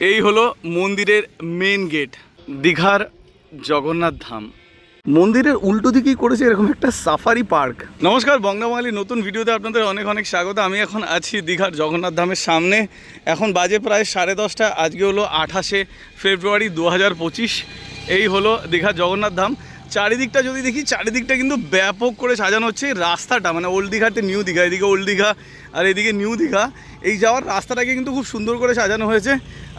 এই হলো মন্দিরের মেন গেট দীঘার জগন্নাথ ধাম। মন্দিরের উল্টো দিকেই করেছে এরকম একটা সাফারি পার্ক নমস্কার বঙ্গা বাঙালির নতুন ভিডিওতে আপনাদের অনেক অনেক স্বাগত। আমি এখন আছি দীঘার জগন্নাথ ধামের সামনে। এখন বাজে প্রায় সাড়ে দশটা আজকে হলো আঠাশে ফেব্রুয়ারি দু হাজার পঁচিশ। এই হলো দীঘার জগন্নাথ ধাম। চারিদিকটা যদি দেখি, চারিদিকটা কিন্তু ব্যাপক করে সাজানো হচ্ছে। রাস্তাটা মানে ওল্ড দীঘাতে নিউ দীঘা এদিকে ওল্ড দীঘা আর এদিকে নিউ দীঘা এই যাওয়ার রাস্তাটাকে কিন্তু খুব সুন্দর করে সাজানো হয়েছে।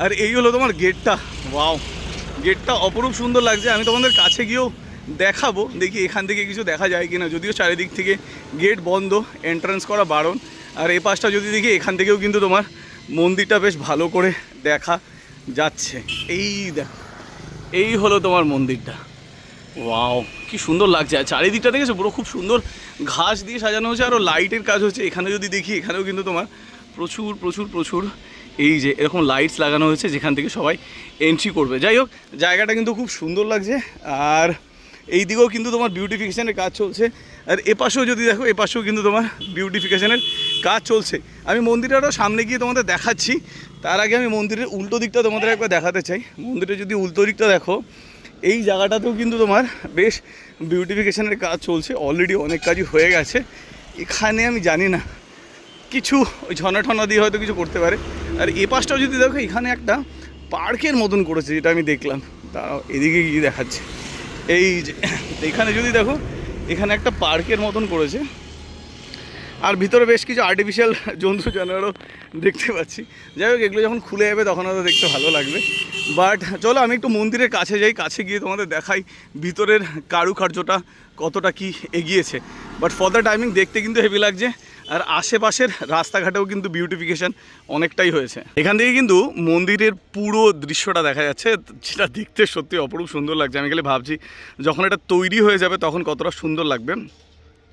আর এই হলো তোমার গেটটা। ওয়াও গেটটা অপরূপ সুন্দর লাগছে। আমি তোমাদের কাছে গিয়েও দেখাবো। দেখি এখান থেকে কিছু দেখা যায় কিনা। যদিও চারিদিক থেকে গেট বন্ধ এন্ট্রান্স করা বারণ। আর এই পাশটা যদি দেখি, এখান থেকেও কিন্তু তোমার মন্দিরটা বেশ ভালো করে দেখা যাচ্ছে। এই দেখো, এই হলো তোমার মন্দিরটা। ওয়াও কি সুন্দর লাগছে। আর চারিদিকটা দেখেছ? পুরো খুব সুন্দর ঘাস দিয়ে সাজানো হয়েছে আরও লাইটের কাজ হচ্ছে। এখানে যদি দেখি, এখানেও কিন্তু তোমার প্রচুর প্রচুর প্রচুর এই যে এরকম লাইটস লাগানো হয়েছে, যেখান থেকে সবাই এন্ট্রি করবে। যাই হোক, জায়গাটা কিন্তু খুব সুন্দর লাগছে। আর এই দিকেও কিন্তু তোমার বিউটিফিকেশানের কাজ চলছে। আর এপাশেও যদি দেখো, এপাশেও কিন্তু তোমার বিউটিফিকেশানের কাজ চলছে। আমি মন্দিরটারও সামনে গিয়ে তোমাদের দেখাচ্ছি। তার আগে আমি মন্দিরের উল্টো দিকটা তোমাদের একবার দেখাতে চাই। মন্দিরের যদি উল্টো দিকটা দেখো এই জায়গাটাতেও কিন্তু তোমার বেশ বিউটিফিকেশানের কাজ চলছে। অলরেডি অনেক কাজই হয়ে গেছে। এখানে আমি জানি না, কিছু ওই ঝর্ণা ঠনা দিয়ে হয়তো কিছু করতে পারে। আর এ পাশটাও যদি দেখো, এখানে একটা পার্কের মতন করেছে, যেটা আমি দেখলাম। দাঁড়াও, এদিকে গিয়ে দেখাচ্ছে। এই যে, এখানে যদি দেখো, এখানে একটা পার্কের মতন করেছে। আর ভিতরে বেশ কিছু আর্টিফিশিয়াল জন্তু জানোয়ারও দেখতে পাচ্ছি। যাই হোক, এগুলো যখন খুলে যাবে তখন হয়তো দেখতে ভালো লাগবে। বাট চলো, আমি একটু মন্দিরের কাছে যাই, কাছে গিয়ে তোমাদের দেখাই ভিতরের কারুকার্যটা কতটা কি এগিয়েছে। বাট ফর দ্য টাইমিং দেখতে কিন্তু হেভি লাগছে, আর আশেপাশের রাস্তাঘাটেও কিন্তু বিউটিফিকেশন অনেকটাই হয়েছে। এখান থেকে কিন্তু মন্দিরের পুরো দৃশ্যটা দেখা যাচ্ছে, যেটা দেখতে সত্যি অপরূপ সুন্দর লাগছে। আমি খালি ভাবছি, যখন এটা তৈরি হয়ে যাবে তখন কতটা সুন্দর লাগবে।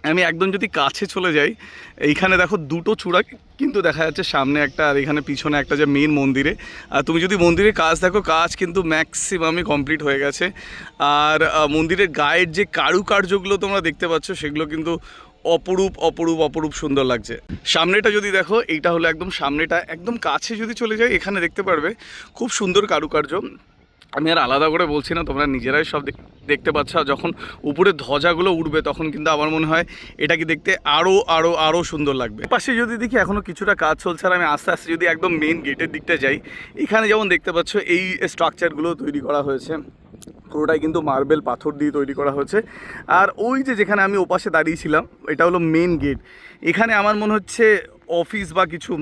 আমি একদম যদি কাছে চলে যাই, এইখানে দেখো দুটো চূড়া কিন্তু দেখা যাচ্ছে সামনে একটা আর এখানে পিছনে একটা যে মেন মন্দিরে। আর তুমি যদি মন্দিরের কাজ দেখো, কাজ কিন্তু ম্যাক্সিমামই কমপ্লিট হয়ে গেছে। আর মন্দিরের গায়ের যে কারুকার্যগুলো তোমরা দেখতে পাচ্ছ, সেগুলো কিন্তু অপরূপ অপরূপ অপরূপ সুন্দর লাগছে। সামনেটা যদি দেখো, এইটা হলো একদম সামনেটা। একদম কাছে যদি চলে যাই, এখানে দেখতে পারবে খুব সুন্দর কারুকার্য। আমি আর আলাদা করে বলছি না, তোমরা নিজেরাই সব দেখ- দেখতে পাচ্ছ যখন উপরে ধ্বজাগুলো উঠবে, তখন কিন্তু আমার মনে হয় এটা কি দেখতে আরও আরও আরও সুন্দর লাগবে। পাশে যদি দেখি এখনও কিছুটা কাজ চলছে, আর আমি আস্তে আস্তে যদি একদম মেন গেটের দিকটা যাই, এখানে যেমন দেখতে পাচ্ছ, এই স্ট্রাকচারগুলো তৈরি করা হয়েছে। পুরোটাই কিন্তু মার্বেল পাথর দিয়ে তৈরি করা হয়েছে। আর ওই যে যেখানে আমি ওপাশে দাঁড়িয়েছিলাম, এটা হলো মেন গেট এখানে আমার মনে হচ্ছে অফিস বা কিছু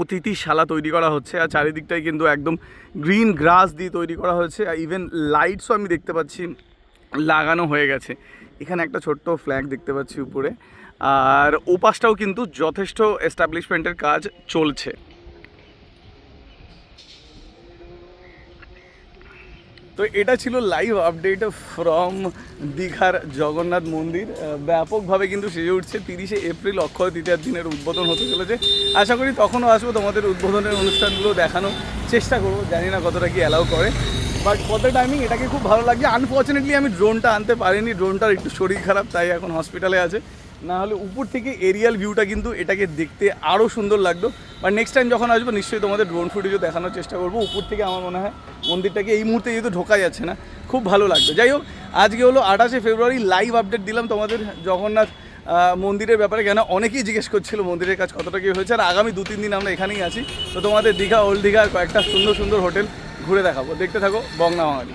অতিথিশালা তৈরি করা হচ্ছে আর চারিদিকটাই কিন্তু একদম গ্রিন গ্রাস দিয়ে তৈরি করা হয়েছে আর ইভেন লাইটসও আমি দেখতে পাচ্ছি লাগানো হয়ে গেছে। এখানে একটা ছোট্ট ফ্ল্যাগ দেখতে পাচ্ছি উপরে। আর ওপাশটাও কিন্তু যথেষ্ট এস্টাবলিশমেন্টের কাজ চলছে। তো এটা ছিল লাইভ আপডেট ফ্রম দীঘার জগন্নাথ মন্দির। ব্যাপকভাবে কিন্তু সেজে উঠছে তিরিশে এপ্রিল অক্ষয় তৃতীয়ার দিনের উদ্বোধন হতে চলেছে। আশা করি তখনও আসব, তোমাদের উদ্বোধনের অনুষ্ঠানগুলো দেখানোর চেষ্টা করব। জানি না কতটা কি অ্যালাউ করে। বাট কত টাইমিং এটাকে খুব ভালো লাগছে। আনফর্চুনেটলি আমি ড্রোনটা আনতে পারিনি। ড্রোনটার একটু শরীর খারাপ, তাই এখন হসপিটালে আছে। না হলে উপর থেকে এরিয়াল ভিউটা কিন্তু এটাকে দেখতে আরও সুন্দর লাগতো বাট নেক্সট টাইম যখন আসব, নিশ্চয়ই তোমাদের ড্রোন ফুটেজও দেখানোর চেষ্টা করব। উপর থেকে আমার মনে হয় মন্দিরটাকে এই মুহূর্তে যেহেতু ঢোকা যাচ্ছে না, খুব ভালো লাগবে। যাই হোক, আজকে হলো আঠাশে ফেব্রুয়ারি লাইভ আপডেট দিলাম তোমাদের জগন্নাথ মন্দিরের ব্যাপারে। কেন অনেকেই জিজ্ঞেস করছিল মন্দিরের কাজ কতটা কী হয়েছে, আর আগামী দু তিন দিন আমরা এখানেই আছি। তো তোমাদের দীঘা, ওল্ড দীঘার কয়েকটা সুন্দর সুন্দর হোটেল ঘুরে দেখাবো। দেখতে থাকো বংনা বাঙালি।